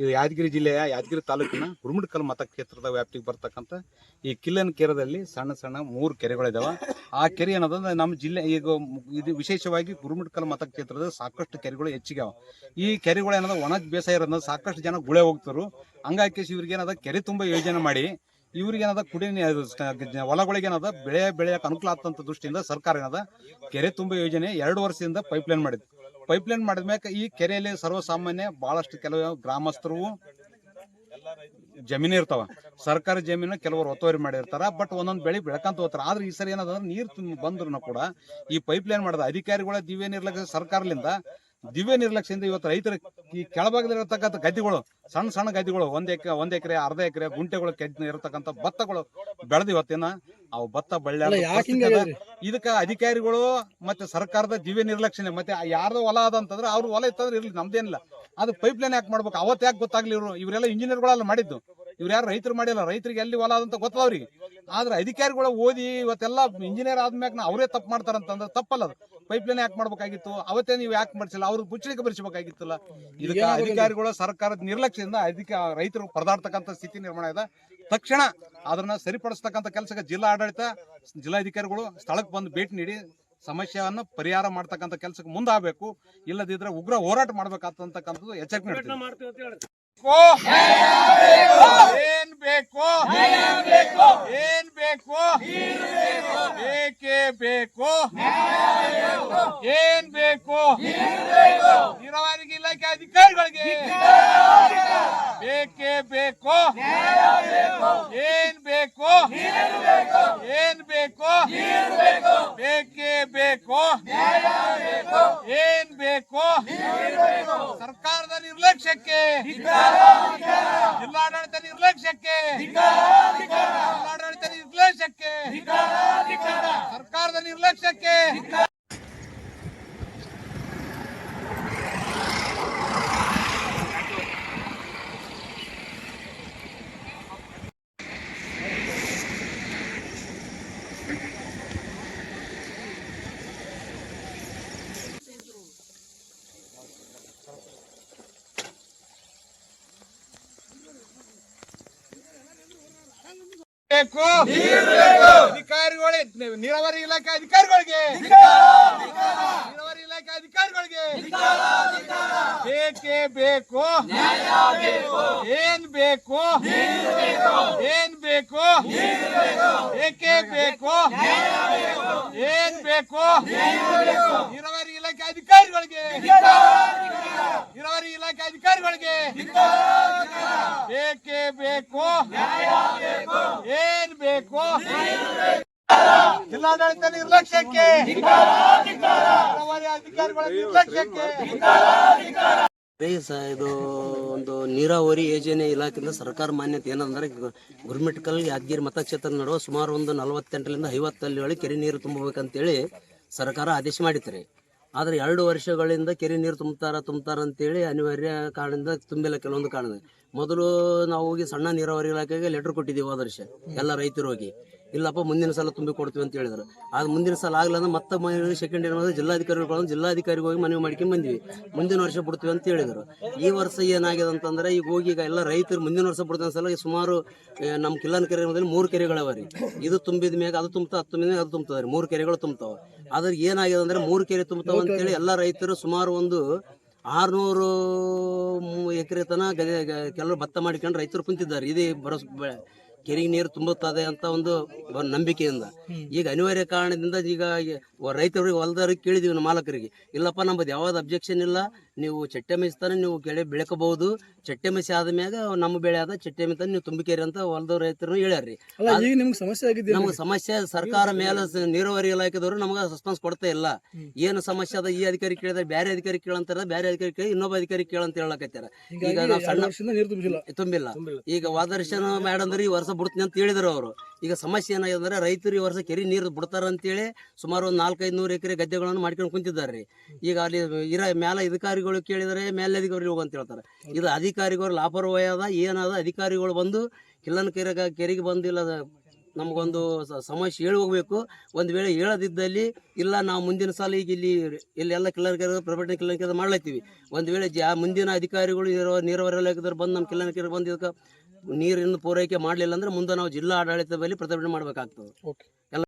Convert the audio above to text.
ಈ ಯಾದಗಿರಿ ಜಿಲ್ಲೆಯ ಯಾದಗಿರಿ ತಾಲೂಕಿನ ಗುರುಮಿಡ್ಕಲ್ ಮತಕ್ಷೇತ್ರದ ವ್ಯಾಪ್ತಿಗೆ ಬರ್ತಕ್ಕಂಥ ಈ ಕಿಲ್ಲನ್ ಕೆರೆದಲ್ಲಿ ಸಣ್ಣ ಸಣ್ಣ ಮೂರು ಕೆರೆಗಳಿದಾವೆ. ಆ ಕೆರೆ ಏನದಂದ್ರೆ ನಮ್ಮ ಜಿಲ್ಲೆ ಈಗ ಇದು ವಿಶೇಷವಾಗಿ ಗುರುಮಿಡ್ಕಲ್ ಮತಕ್ಷೇತ್ರದ ಸಾಕಷ್ಟು ಕೆರೆಗಳು ಹೆಚ್ಚಿಗೆ ಅವ. ಈ ಕೆರೆಗಳು ಏನದ ಒಣ ಬೇಸಾಯ ಇರೋದ್ರಿಂದ ಸಾಕಷ್ಟು ಜನ ಗುಳೆ ಹೋಗ್ತಾರು. ಹಂಗಾಗಿ ಇವ್ರಿಗೆ ಏನದ ಕೆರೆ ತುಂಬ ಯೋಜನೆ ಮಾಡಿ, ಇವ್ರಿಗೆ ಏನದ ಕುಡಿ ಹೊಲಗಳಿಗೆ ಏನದ ಬೆಳೆ ಬೆಳೆಯಕ್ಕೆ ಅನುಕೂಲ ಆಗ್ತಂತ ದೃಷ್ಟಿಯಿಂದ ಸರ್ಕಾರ ಏನದ ಕೆರೆ ತುಂಬ ಯೋಜನೆ ಎರಡು ವರ್ಷದಿಂದ ಪೈಪ್ಲೈನ್ ಮಾಡಿದ್ರು ಪೈಪ್ಲೈನ್ ಮಾಡಿದ್ಮ್ಯಾಕ ಈ ಕೆರೆಯಲ್ಲಿ ಸರ್ವಸಾಮಾನ್ಯ ಬಹಳಷ್ಟು ಕೆಲವು ಗ್ರಾಮಸ್ಥರು ಜಮೀನು ಇರ್ತಾವ. ಸರ್ಕಾರಿ ಜಮೀನು ಕೆಲವರು ಒತ್ತುವರಿ ಮಾಡಿರ್ತಾರ ಬಟ್ ಒಂದೊಂದು ಬೆಳೆ ಬೆಳಕಂತ ಹೋಗ್ತಾರ. ಆದ್ರೆ ಈ ಸರಿ ಏನದ ನೀರು ಬಂದ್ರು ಕೂಡ ಈ ಪೈಪ್ಲೈನ್ ಮಾಡಿದ ಅಧಿಕಾರಿಗಳ ದಿವ್ಯ ನಿರ್ಲಕ್ಷ್ಯ ಸರ್ಕಾರದಿಂದ ದಿವ್ಯ ನಿರ್ಲಕ್ಷ್ಯದಿಂದ ಇವತ್ತು ರೈತರ ಈ ಕೆಳಭಾಗದಲ್ಲಿರತಕ್ಕಂಥ ಗದ್ದೆಗಳು ಸಣ್ಣ ಸಣ್ಣ ಗದ್ದೆಗಳು ಒಂದ್ ಎಕರೆ ಒಂದ್ ಎಕರೆ ಅರ್ಧ ಎಕರೆ ಗುಂಟೆಗಳು ಕೆದ್ದ ಇರತಕ್ಕಂಥ ಭತ್ತಗಳು ಬೆಳೆದು ಇವತ್ತಿನ ಅವು ಭತ್ತ ಬಳ್ಳಿ? ಇದಕ್ಕ ಅಧಿಕಾರಿಗಳು ಮತ್ತೆ ಸರ್ಕಾರದ ದಿವ್ಯ ನಿರ್ಲಕ್ಷ್ಯ ಮತ್ತೆ ಯಾರ್ದೋ ಹೊಲ ಅದ ಅಂತಂದ್ರೆ ಅವ್ರ ಹೊಲ ಇತ್ತಂದ್ರೆ ಇರ್ಲಿ ನಮ್ದೇನಿಲ್ಲ. ಅದು ಪೈಪ್ ಲೈನ್ ಯಾಕೆ ಮಾಡ್ಬೇಕು? ಅವತ್ತು ಯಾಕೆ ಗೊತ್ತಾಗ್ಲಿ ಇವರು? ಇವರೆಲ್ಲ ಇಂಜಿನಿಯರ್ಗಳೆಲ್ಲ ಮಾಡಿದ್ದು. ಇವ್ರು ಯಾರು ರೈತರು ಮಾಡಿಲ್ಲ ರೈತರಿಗೆ ಎಲ್ಲಿ ಹೊಲ ಅದಂತ ಗೊತ್ತದವ್ರಿಗೆ ಆದ್ರೆ ಅಧಿಕಾರಿಗಳು ಓದಿ ಇವತ್ತೆಲ್ಲ ಇಂಜಿನಿಯರ್ ಆದ್ಮ್ಯಾಗ ಅವರೇ ತಪ್ಪು ಮಾಡ್ತಾರಂತಂದ್ರೆ ತಪ್ಪಲ್ಲ ಅದು. ಪೈಪ್ ಲೈನ್ ಯಾಕೆ ಮಾಡ್ಬೇಕಾಗಿತ್ತು? ಅವತ್ತೇ ನೀವು ಯಾಕೆ ಮಾಡಿಸಿಲ್ಲ? ಅವ್ರು ಮುಚ್ಚಳಿಕೆ ಬರಿಸಬೇಕಾಗಿತ್ತಲ್ಲ? ಇದಕ್ಕೆ. ಅಧಿಕಾರಿಗಳು ಸರ್ಕಾರದ ನಿರ್ಲಕ್ಷ್ಯದಿಂದ ಅದಕ್ಕೆ ರೈತರು ಪರದಾಡ್ತಕ್ಕಂಥ ಸ್ಥಿತಿ ನಿರ್ಮಾಣ ಇದೆ. ತಕ್ಷಣ ಅದನ್ನ ಸರಿಪಡಿಸ್ತಕ್ಕಂಥ ಕೆಲಸಕ್ಕೆ ಜಿಲ್ಲಾ ಆಡಳಿತ ಜಿಲ್ಲಾಧಿಕಾರಿಗಳು ಸ್ಥಳಕ್ಕೆ ಬಂದು ಭೇಟಿ ನೀಡಿ ಸಮಸ್ಯೆಯನ್ನು ಪರಿಹಾರ ಮಾಡ್ತಕ್ಕಂಥ ಕೆಲಸಕ್ಕೆ ಮುಂದಾಗಬೇಕು. ಇಲ್ಲದಿದ್ರೆ ಉಗ್ರ ಹೋರಾಟ ಮಾಡ್ಬೇಕಾಗ್ತಕ್ಕಂಥದ್ದು ಎಚ್ಚರಿಕೆ. ಏನ್ ಬೇಕು? ಏನ್ ಬೇಕು? ಬೇಕೇ? ಬೇಕು ಏನ್ ಬೇಕು ನೀರಾವರಿ ಇಲಾಖೆ ಅಧಿಕಾರಿಗಳಿಗೆ ಬೇಕೇ ಬೇಕೋ. ಏನ್ ಬೇಕೋ? ಏನ್ ಬೇಕೋ? ಬೇಕೇ ಬೇಕೋ. ಏನ್ ಬೇಕೋ? ಸರ್ಕಾರದ ನಿರ್ಲಕ್ಷ್ಯಕ್ಕೆ. ಜಿಲ್ಲಾಡಳಿತ ನಿರ್ಲಕ್ಷ್ಯಕ್ಕೆ ಜಿಲ್ಲಾಡಳಿತ ನಿರ್ಲಕ್ಷ್ಯಕ್ಕೆ ಸರ್ಕಾರದ ನಿರ್ಲಕ್ಷ್ಯಕ್ಕೆ ಬೇಕು ಅಧಿಕಾರಿಗಳಿಗೆ ನೀರಾವರಿ ಇಲಾಖೆ ಅಧಿಕಾರಿಗಳಿಗೆ. ನೀರಾವರಿ ಇಲಾಖೆ ಅಧಿಕಾರಿಗಳಿಗೆ. ಬೇಕೇ ಬೇಕು. ಏನ್ ಬೇಕು? ಏನ್ ಬೇಕು? ಏಕೆ ಬೇಕು? ಏನ್ ಬೇಕು? ಅಧಿಕಾರಿಗಳಿಗೆ. ನೀರಾವರಿ ಇಲಾಖೆ ಅಧಿಕಾರಿಗಳಿಗೆ. ಬೇಕೇ ಬೇಕು. ಏನ್ ಬೇಕು. ಜಿಲ್ಲಾಡಳಿತ ನಿರ್ಲಕ್ಷ್ಯಕ್ಕೆ. ನೀರಾವರಿ ಅಧಿಕಾರಿಗಳ ನಿರ್ಲಕ್ಷ್ಯಕ್ಕೆ. ಇದು ಒಂದು ನೀರಾವರಿ ಯೋಜನೆ ಇಲಾಖೆಯಿಂದ ಸರ್ಕಾರ ಮಾನ್ಯತೆ ಏನಂದ್ರೆ ಗುರುಮಿಟ್ಕಲ್ ಯಾದಗಿರಿ ಮತಕ್ಷೇತ್ರ ನಡುವೆ ಸುಮಾರು ಒಂದು ನಲವತ್ತೆಂಟರಿಂದ ಐವತ್ತಲ್ಲಿ ಕೆರೆ ನೀರು ತುಂಬಬೇಕಂತೇಳಿ ಸರ್ಕಾರ ಆದೇಶ ಮಾಡಿತ್ತು ರೀ. ಆದರೆ ಎರಡು ವರ್ಷಗಳಿಂದ ಕೆರೆ ನೀರು ತುಂಬ್ತಾರ ತುಂಬ್ತಾರ ಅಂತೇಳಿ ಅನಿವಾರ್ಯ ಕಾರಣದಿಂದ ತುಂಬಿಲ್ಲ ಕೆಲವೊಂದು ಕಾರಣ ಮೊದಲು ನಾವು ಹೋಗಿ ಸಣ್ಣ ನೀರಾವರಿ ಇಲಾಖೆಗೆ ಲೆಟರ್ ಕೊಟ್ಟಿದ್ದೀವಿ ವರ್ಷ ಎಲ್ಲ ರೈತರು ಹೋಗಿ. ಇಲ್ಲಪ್ಪ ಮುಂದಿನ ಸಲ ತುಂಬಿ ಕೊಡ್ತೀವಿ ಅಂತ ಹೇಳಿದ್ರು. ಅದು ಮುಂದಿನ ಸಲ ಆಗಲ್ಲ ಮತ್ತೆ ಸೆಕೆಂಡ್ ಇಯರ್ ಮಾಡಿದ್ರೆ ಜಿಲ್ಲಾಧಿಕಾರಿಗಳು ಜಿಲ್ಲಾಧಿಕಾರಿಗೆ ಹೋಗಿ ಮನವಿ ಮಾಡ್ಕೊಂಡು ಬಂದ್ವಿ. ಮುಂದಿನ ವರ್ಷ ಬಿಡ್ತೀವಿ ಅಂತ ಹೇಳಿದ್ರು. ಈ ವರ್ಷ ಏನಾಗಿದೆ ಅಂತಂದ್ರೆ ಈಗ ಹೋಗಿ ಈಗ ಎಲ್ಲ ರೈತರು ಮುಂದಿನ ವರ್ಷ ಬಿಡ್ತೀವಿ ಸಲ ಸುಮಾರು ನಮ್ಮ ಕಿಲ್ಲನ್ ಕೆರೆ ಮೊದಲು ಮೂರು ಕೆರೆಗಳವ ರೀ. ಇದು ತುಂಬಿದ ಮ್ಯಾಗ ಅದು ತುಂಬ್ತಾ ಹತ್ತು ತುಂಬಿದ ಅದು ತುಂಬ್ತದೆ ರೀ. ಮೂರು ಕೆರೆಗಳು ತುಂಬ್ತಾವ. ಆದ್ರೆ ಏನಾಗಿದೆ ಅಂದ್ರೆ ಮೂರು ಕೆರೆ ತುಂಬ್ತಾವ ಅಂತೇಳಿ ಎಲ್ಲ ರೈತರು ಸುಮಾರು ಒಂದು ಆರ್ನೂರು ಎಕರೆ ತನ ಗದೆ ಕೆಲವರು ಭತ್ತ ಮಾಡಿಕೊಂಡು ರೈತರು ಕುಂತಿದ್ದಾರೆ. ಇದೇ ಬರೋ ಕೆರೆಗೆ ನೀರು ತುಂಬುತ್ತದೆ ಅಂತ ಒಂದು ನಂಬಿಕೆಯಿಂದ. ಈಗ ಅನಿವಾರ್ಯ ಕಾರಣದಿಂದ ಈಗ ರೈತರಿಗೆ ಹೊಲದವ್ರಿಗೆ ಕೇಳಿದೀವಿ ನಮ್ಮ ಮಾಲಕರಿಗೆ. ಇಲ್ಲಪ್ಪ ನಮ್ಮದು ಯಾವ್ದು ಅಬ್ಜೆಕ್ಷನ್ ಇಲ್ಲ. ನೀವು ಚಟ್ಟೆ ಮೇಯಿಸ್ತಾನೆ ನೀವು ಕೆಳೆ ಬೆಳಕಬಹುದು. ಚಟ್ಟೆ ಮೇಯಿಸಿ ಆದ್ಮ್ಯಾಗ ನಮ್ಮ ಬೆಳೆ ಆದ ಚಟ್ಟೆ ಮೇಯ್ತಾನೆ ನೀವು ತುಂಬಿಕೇರಿ ಅಂತ ಹೊಲದ ರೈತರು ಹೇಳ್ಯಾರ್ರಿ. ನಿಮ್ಗೆ ಸಮಸ್ಯೆ ಆಗಿದೆ ನಮ್ಗೆ ಸಮಸ್ಯೆ ಸರ್ಕಾರ ಮೇಲೆ ನೀರಾವರಿ ಇಲಾಖೆದವರು ನಮಗೆ ರೆಸ್ಪಾನ್ಸ್ ಕೊಡ್ತಾ ಇಲ್ಲ. ಏನು ಸಮಸ್ಯೆ ಅದ ಈ ಅಧಿಕಾರಿ ಕೇಳಿದ್ರೆ ಬೇರೆ ಅಧಿಕಾರಿ ಕೇಳಂತಾರ ಬೇರೆ ಅಧಿಕಾರಿ ಕೇಳಿ ಇನ್ನೊಬ್ಬ ಅಧಿಕಾರಿ ಕೇಳಂತ ಹೇಳಕತ್ತಾರ ಈಗ ನಾವು ಸಣ್ಣ ತುಂಬಿಲ್ಲ. ಈಗ ವಾದರ್ಶನ ಮಾಡಂದ್ರೆ ಈ ವರ್ಷ ಬಿಡ್ತೀನಿ ಅಂತ ಹೇಳಿದ್ರು ಅವರು. ಈಗ ಸಮಸ್ಯೆ ಏನಾಗಿದೆ ರೈತರು ಈ ವರ್ಷ ಕೆರೆ ನೀರು ಬಿಡ್ತಾರೆ ಅಂತೇಳಿ ಸುಮಾರು ಒಂದು ನಾಲ್ಕೈದು ನೂರು ಎಕರೆ ಗದ್ದೆಗಳನ್ನು ಮಾಡ್ಕೊಂಡು ಕುಂತಿದ್ದಾರೆ. ರೀ ಈಗ ಅಲ್ಲಿ ಇರೋ ಮೇಲೆ ಅಧಿಕಾರಿಗಳು ಕೇಳಿದರೆ ಮೇಲಧಿಕಾರಿಗಳು ಹೋಗಂತ ಹೇಳ್ತಾರೆ. ಇದು ಅಧಿಕಾರಿಗಳು ಲಾಪರವಾಹಿ ಅದ ಏನಾದ ಅಧಿಕಾರಿಗಳು ಬಂದು ಕಿಲ್ಲನ ಕೆರೆಗೆ ಕೆರೆಗೆ ಬಂದಿಲ್ಲ, ನಮಗೊಂದು ಸಮಸ್ಯೆ ಹೇಳಿ ಹೋಗಬೇಕು. ಒಂದು ವೇಳೆ ಹೇಳದಿದ್ದಲ್ಲಿ ಇಲ್ಲ ನಾವು ಮುಂದಿನ ಸಾಲ ಈಗ ಇಲ್ಲಿ ಇಲ್ಲೆಲ್ಲ ಕಿಲ್ಲನಕೆರೆ ಪ್ರೈವೇಟ್ ಕಿಲ್ಲನಕೆರೆ ಮಾಡ್ಲತ್ತೀವಿ. ಒಂದು ವೇಳೆ ಜಾ ಮುಂದಿನ ಅಧಿಕಾರಿಗಳು ನೀರಾವರಿ ಇಲಾಖೆದವ್ರು ಬಂದು ನಮ್ಮ ಕಿಲ್ಲನಕೆರೆ ಬಂದು ಇದಕ್ಕೆ ನೀರಿನ ಪೂರೈಕೆ ಮಾಡಲಿಲ್ಲ ಅಂದ್ರೆ ಮುಂದೆ ನಾವು ಜಿಲ್ಲಾ ಆಡಳಿತ ಮೇಲೆ ಪ್ರತಿಭಟನೆ ಮಾಡಬೇಕಾಗ್ತದೆ. ಎಲ್ಲ